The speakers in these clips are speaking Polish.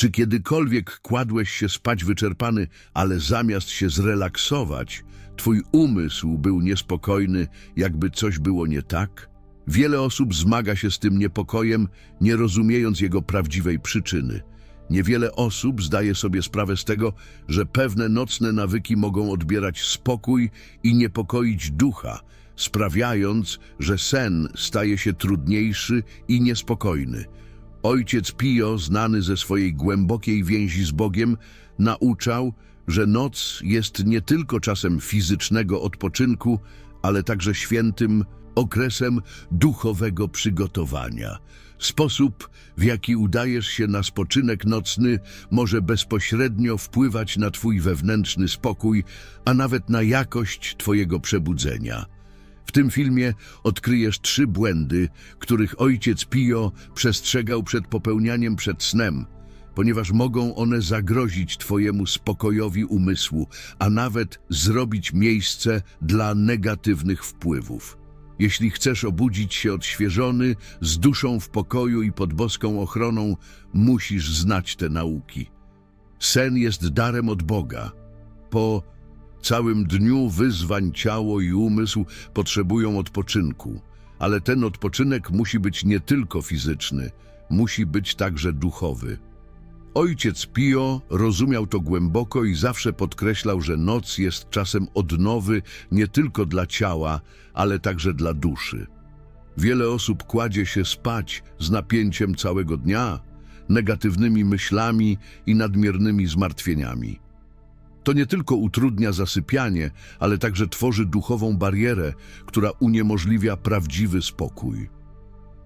Czy kiedykolwiek kładłeś się spać wyczerpany, ale zamiast się zrelaksować, twój umysł był niespokojny, jakby coś było nie tak? Wiele osób zmaga się z tym niepokojem, nie rozumiejąc jego prawdziwej przyczyny. Niewiele osób zdaje sobie sprawę z tego, że pewne nocne nawyki mogą odbierać spokój i niepokoić ducha, sprawiając, że sen staje się trudniejszy i niespokojny. Ojciec Pio, znany ze swojej głębokiej więzi z Bogiem, nauczał, że noc jest nie tylko czasem fizycznego odpoczynku, ale także świętym okresem duchowego przygotowania. Sposób, w jaki udajesz się na spoczynek nocny, może bezpośrednio wpływać na Twój wewnętrzny spokój, a nawet na jakość Twojego przebudzenia. W tym filmie odkryjesz trzy błędy, których ojciec Pio przestrzegał przed popełnianiem przed snem, ponieważ mogą one zagrozić Twojemu spokojowi umysłu, a nawet zrobić miejsce dla negatywnych wpływów. Jeśli chcesz obudzić się odświeżony, z duszą w pokoju i pod boską ochroną, musisz znać te nauki. Sen jest darem od Boga. Po całym dniu wyzwań ciało i umysł potrzebują odpoczynku, ale ten odpoczynek musi być nie tylko fizyczny, musi być także duchowy. Ojciec Pio rozumiał to głęboko i zawsze podkreślał, że noc jest czasem odnowy nie tylko dla ciała, ale także dla duszy. Wiele osób kładzie się spać z napięciem całego dnia, negatywnymi myślami i nadmiernymi zmartwieniami. To nie tylko utrudnia zasypianie, ale także tworzy duchową barierę, która uniemożliwia prawdziwy spokój.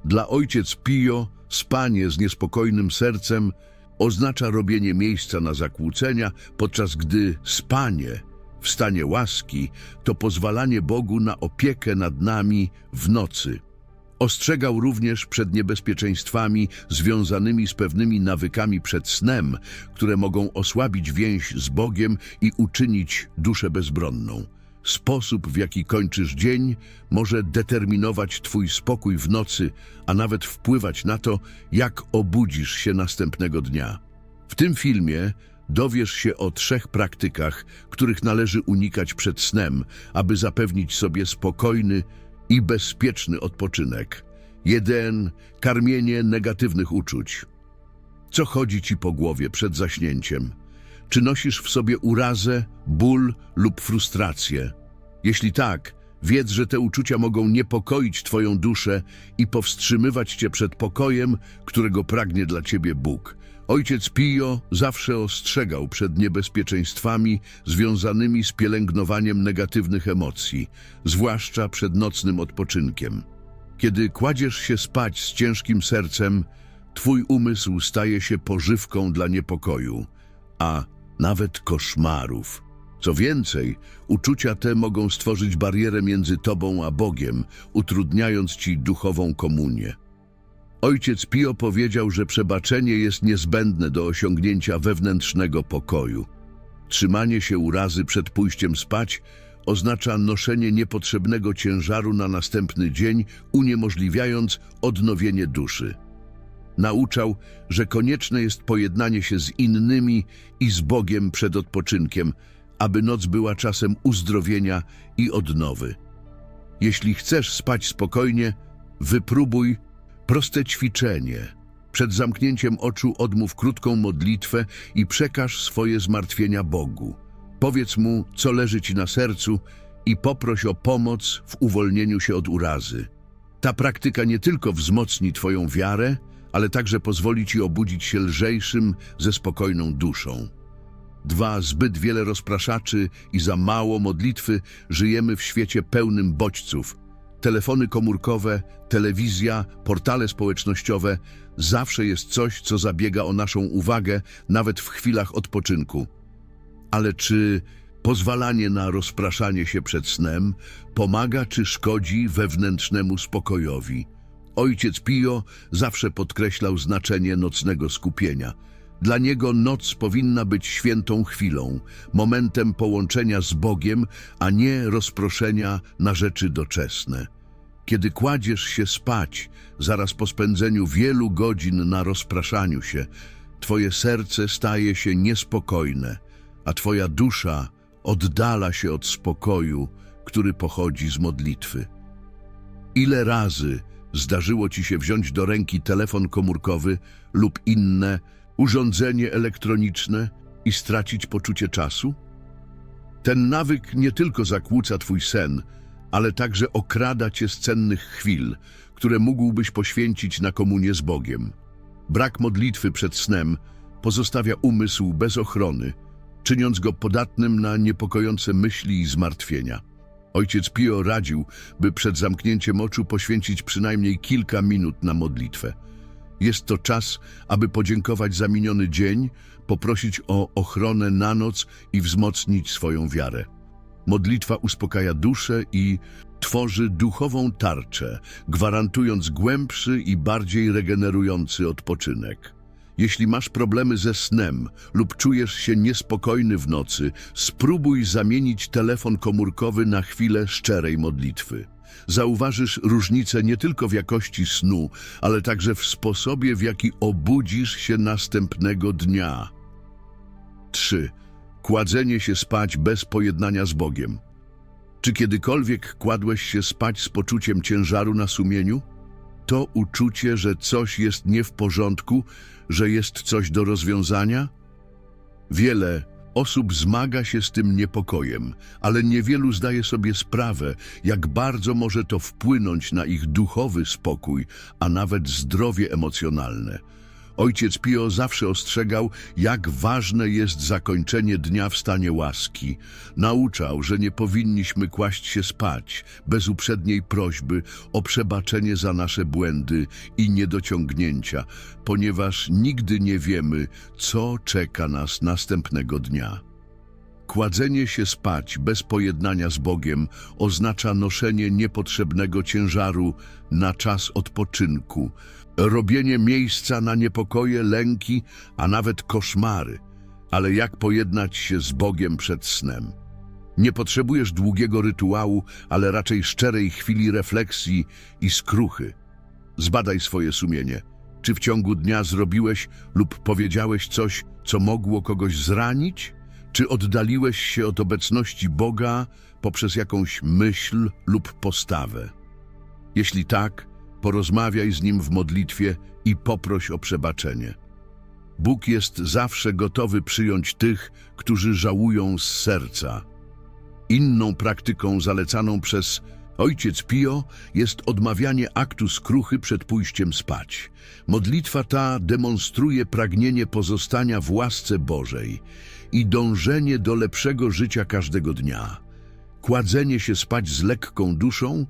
Dla ojciec Pio spanie z niespokojnym sercem oznacza robienie miejsca na zakłócenia, podczas gdy spanie w stanie łaski to pozwalanie Bogu na opiekę nad nami w nocy. Ostrzegał również przed niebezpieczeństwami związanymi z pewnymi nawykami przed snem, które mogą osłabić więź z Bogiem i uczynić duszę bezbronną. Sposób, w jaki kończysz dzień, może determinować Twój spokój w nocy, a nawet wpływać na to, jak obudzisz się następnego dnia. W tym filmie dowiesz się o trzech praktykach, których należy unikać przed snem, aby zapewnić sobie spokojny i bezpieczny odpoczynek. 1. Karmienie negatywnych uczuć. Co chodzi ci po głowie przed zaśnięciem? Czy nosisz w sobie urazę, ból lub frustrację? Jeśli tak, wiedz, że te uczucia mogą niepokoić Twoją duszę i powstrzymywać Cię przed pokojem, którego pragnie dla Ciebie Bóg. Ojciec Pio zawsze ostrzegał przed niebezpieczeństwami związanymi z pielęgnowaniem negatywnych emocji, zwłaszcza przed nocnym odpoczynkiem. Kiedy kładziesz się spać z ciężkim sercem, Twój umysł staje się pożywką dla niepokoju, a nawet koszmarów. Co więcej, uczucia te mogą stworzyć barierę między Tobą a Bogiem, utrudniając Ci duchową komunię. Ojciec Pio powiedział, że przebaczenie jest niezbędne do osiągnięcia wewnętrznego pokoju. Trzymanie się urazy przed pójściem spać oznacza noszenie niepotrzebnego ciężaru na następny dzień, uniemożliwiając odnowienie duszy. Nauczał, że konieczne jest pojednanie się z innymi i z Bogiem przed odpoczynkiem, aby noc była czasem uzdrowienia i odnowy. Jeśli chcesz spać spokojnie, wypróbuj proste ćwiczenie. Przed zamknięciem oczu odmów krótką modlitwę i przekaż swoje zmartwienia Bogu. Powiedz Mu, co leży Ci na sercu i poproś o pomoc w uwolnieniu się od urazy. Ta praktyka nie tylko wzmocni Twoją wiarę, ale także pozwoli Ci obudzić się lżejszym, ze spokojną duszą. Dwa, zbyt wiele rozpraszaczy i za mało modlitwy żyjemy w świecie pełnym bodźców. Telefony komórkowe, telewizja, portale społecznościowe zawsze jest coś, co zabiega o naszą uwagę, nawet w chwilach odpoczynku. Ale czy pozwalanie na rozpraszanie się przed snem pomaga czy szkodzi wewnętrznemu spokojowi? Ojciec Pio zawsze podkreślał znaczenie nocnego skupienia. Dla niego noc powinna być świętą chwilą, momentem połączenia z Bogiem, a nie rozproszenia na rzeczy doczesne. Kiedy kładziesz się spać, zaraz po spędzeniu wielu godzin na rozpraszaniu się, Twoje serce staje się niespokojne, a Twoja dusza oddala się od spokoju, który pochodzi z modlitwy. Ile razy zdarzyło Ci się wziąć do ręki telefon komórkowy lub inne urządzenie elektroniczne i stracić poczucie czasu? Ten nawyk nie tylko zakłóca Twój sen, ale także okrada Cię z cennych chwil, które mógłbyś poświęcić na komunię z Bogiem. Brak modlitwy przed snem pozostawia umysł bez ochrony, czyniąc go podatnym na niepokojące myśli i zmartwienia. Ojciec Pio radził, by przed zamknięciem oczu poświęcić przynajmniej kilka minut na modlitwę. Jest to czas, aby podziękować za miniony dzień, poprosić o ochronę na noc i wzmocnić swoją wiarę. Modlitwa uspokaja duszę i tworzy duchową tarczę, gwarantując głębszy i bardziej regenerujący odpoczynek. Jeśli masz problemy ze snem lub czujesz się niespokojny w nocy, spróbuj zamienić telefon komórkowy na chwilę szczerej modlitwy. Zauważysz różnicę nie tylko w jakości snu, ale także w sposobie, w jaki obudzisz się następnego dnia. 3. Kładzenie się spać bez pojednania z Bogiem. Czy kiedykolwiek kładłeś się spać z poczuciem ciężaru na sumieniu? To uczucie, że coś jest nie w porządku, że jest coś do rozwiązania? Wiele osób zmaga się z tym niepokojem, ale niewielu zdaje sobie sprawę, jak bardzo może to wpłynąć na ich duchowy spokój, a nawet zdrowie emocjonalne. Ojciec Pio zawsze ostrzegał, jak ważne jest zakończenie dnia w stanie łaski. Nauczał, że nie powinniśmy kłaść się spać bez uprzedniej prośby o przebaczenie za nasze błędy i niedociągnięcia, ponieważ nigdy nie wiemy, co czeka nas następnego dnia. Kładzenie się spać bez pojednania z Bogiem oznacza noszenie niepotrzebnego ciężaru na czas odpoczynku, robienie miejsca na niepokoje, lęki, a nawet koszmary. Ale jak pojednać się z Bogiem przed snem? Nie potrzebujesz długiego rytuału, ale raczej szczerej chwili refleksji i skruchy. Zbadaj swoje sumienie. Czy w ciągu dnia zrobiłeś lub powiedziałeś coś, co mogło kogoś zranić? Czy oddaliłeś się od obecności Boga poprzez jakąś myśl lub postawę? Jeśli tak, porozmawiaj z Nim w modlitwie i poproś o przebaczenie. Bóg jest zawsze gotowy przyjąć tych, którzy żałują z serca. Inną praktyką zalecaną przez Ojciec Pio jest odmawianie aktu skruchy przed pójściem spać. Modlitwa ta demonstruje pragnienie pozostania w łasce Bożej i dążenie do lepszego życia każdego dnia. Kładzenie się spać z lekką duszą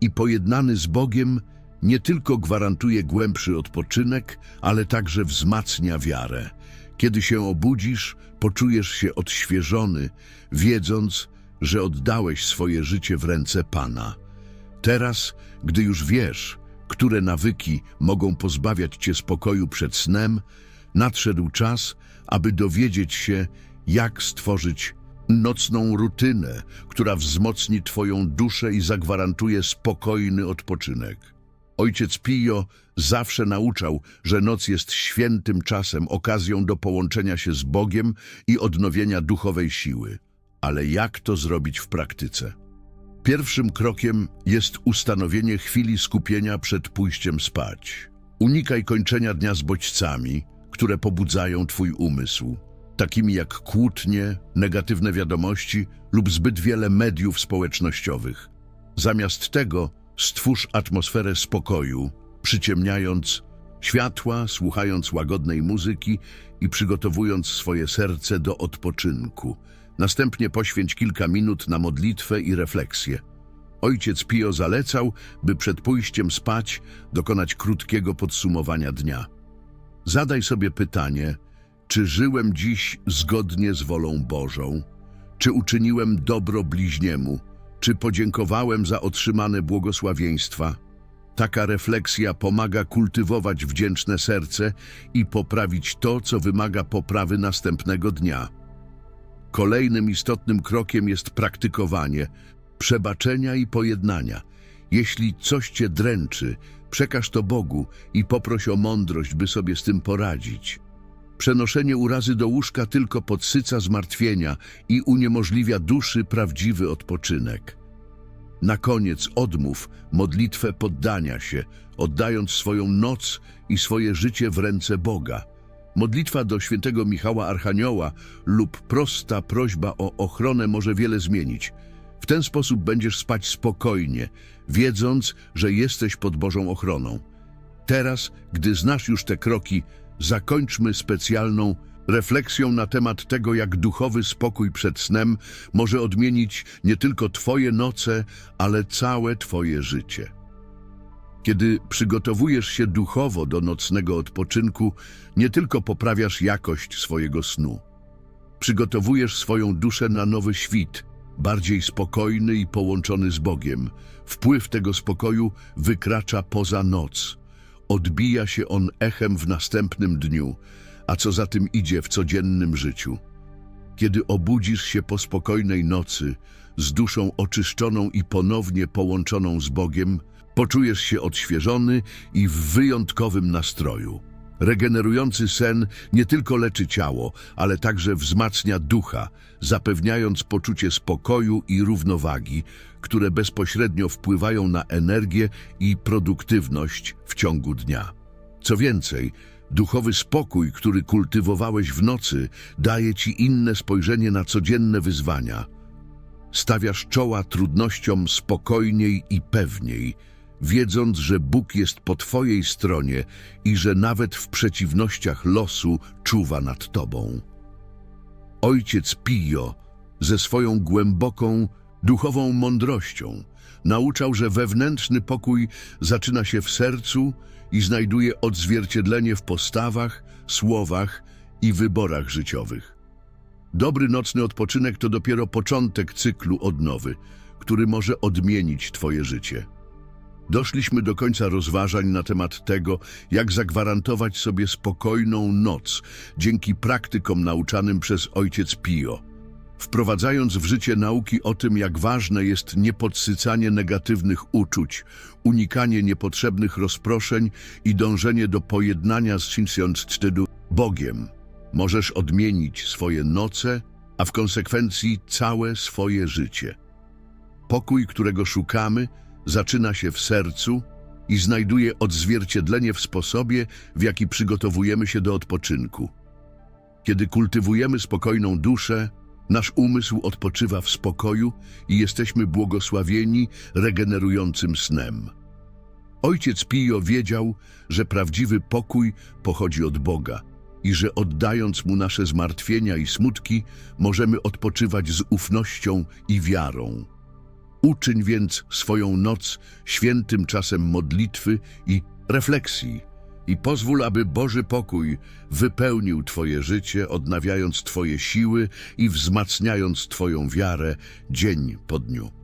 i pojednany z Bogiem nie tylko gwarantuje głębszy odpoczynek, ale także wzmacnia wiarę. Kiedy się obudzisz, poczujesz się odświeżony, wiedząc, że oddałeś swoje życie w ręce Pana. Teraz, gdy już wiesz, które nawyki mogą pozbawiać cię spokoju przed snem, nadszedł czas, aby dowiedzieć się, jak stworzyć nocną rutynę, która wzmocni Twoją duszę i zagwarantuje spokojny odpoczynek. Ojciec Pio zawsze nauczał, że noc jest świętym czasem, okazją do połączenia się z Bogiem i odnowienia duchowej siły. Ale jak to zrobić w praktyce? Pierwszym krokiem jest ustanowienie chwili skupienia przed pójściem spać. Unikaj kończenia dnia z bodźcami, które pobudzają Twój umysł, takimi jak kłótnie, negatywne wiadomości lub zbyt wiele mediów społecznościowych. Zamiast tego stwórz atmosferę spokoju, przyciemniając światła, słuchając łagodnej muzyki i przygotowując swoje serce do odpoczynku. Następnie poświęć kilka minut na modlitwę i refleksję. Ojciec Pio zalecał, by przed pójściem spać dokonać krótkiego podsumowania dnia. Zadaj sobie pytanie, czy żyłem dziś zgodnie z wolą Bożą? Czy uczyniłem dobro bliźniemu? Czy podziękowałem za otrzymane błogosławieństwa? Taka refleksja pomaga kultywować wdzięczne serce i poprawić to, co wymaga poprawy następnego dnia. Kolejnym istotnym krokiem jest praktykowanie przebaczenia i pojednania. Jeśli coś cię dręczy, przekaż to Bogu i poproś o mądrość, by sobie z tym poradzić. Przenoszenie urazy do łóżka tylko podsyca zmartwienia i uniemożliwia duszy prawdziwy odpoczynek. Na koniec odmów modlitwę poddania się, oddając swoją noc i swoje życie w ręce Boga. Modlitwa do świętego Michała Archanioła lub prosta prośba o ochronę może wiele zmienić. W ten sposób będziesz spać spokojnie, wiedząc, że jesteś pod Bożą ochroną. Teraz, gdy znasz już te kroki, zakończmy specjalną refleksją na temat tego, jak duchowy spokój przed snem może odmienić nie tylko Twoje noce, ale całe Twoje życie. Kiedy przygotowujesz się duchowo do nocnego odpoczynku, nie tylko poprawiasz jakość swojego snu. Przygotowujesz swoją duszę na nowy świt, bardziej spokojny i połączony z Bogiem. Wpływ tego spokoju wykracza poza noc. Odbija się on echem w następnym dniu, a co za tym idzie w codziennym życiu. Kiedy obudzisz się po spokojnej nocy, z duszą oczyszczoną i ponownie połączoną z Bogiem, poczujesz się odświeżony i w wyjątkowym nastroju. Regenerujący sen nie tylko leczy ciało, ale także wzmacnia ducha, zapewniając poczucie spokoju i równowagi, które bezpośrednio wpływają na energię i produktywność w ciągu dnia. Co więcej, duchowy spokój, który kultywowałeś w nocy, daje ci inne spojrzenie na codzienne wyzwania. Stawiasz czoła trudnościom spokojniej i pewniej, wiedząc, że Bóg jest po Twojej stronie i że nawet w przeciwnościach losu czuwa nad Tobą. Ojciec Pio ze swoją głęboką, duchową mądrością nauczał, że wewnętrzny pokój zaczyna się w sercu i znajduje odzwierciedlenie w postawach, słowach i wyborach życiowych. Dobry nocny odpoczynek to dopiero początek cyklu odnowy, który może odmienić Twoje życie. Doszliśmy do końca rozważań na temat tego, jak zagwarantować sobie spokojną noc dzięki praktykom nauczanym przez ojciec Pio. Wprowadzając w życie nauki o tym, jak ważne jest niepodsycanie negatywnych uczuć, unikanie niepotrzebnych rozproszeń i dążenie do pojednania z Shinseoncztydu Bogiem, możesz odmienić swoje noce, a w konsekwencji całe swoje życie. Pokój, którego szukamy, zaczyna się w sercu i znajduje odzwierciedlenie w sposobie, w jaki przygotowujemy się do odpoczynku. Kiedy kultywujemy spokojną duszę, nasz umysł odpoczywa w spokoju i jesteśmy błogosławieni regenerującym snem. Ojciec Pio wiedział, że prawdziwy pokój pochodzi od Boga i że oddając Mu nasze zmartwienia i smutki, możemy odpoczywać z ufnością i wiarą. Uczyń więc swoją noc świętym czasem modlitwy i refleksji i pozwól, aby Boży pokój wypełnił Twoje życie, odnawiając Twoje siły i wzmacniając Twoją wiarę dzień po dniu.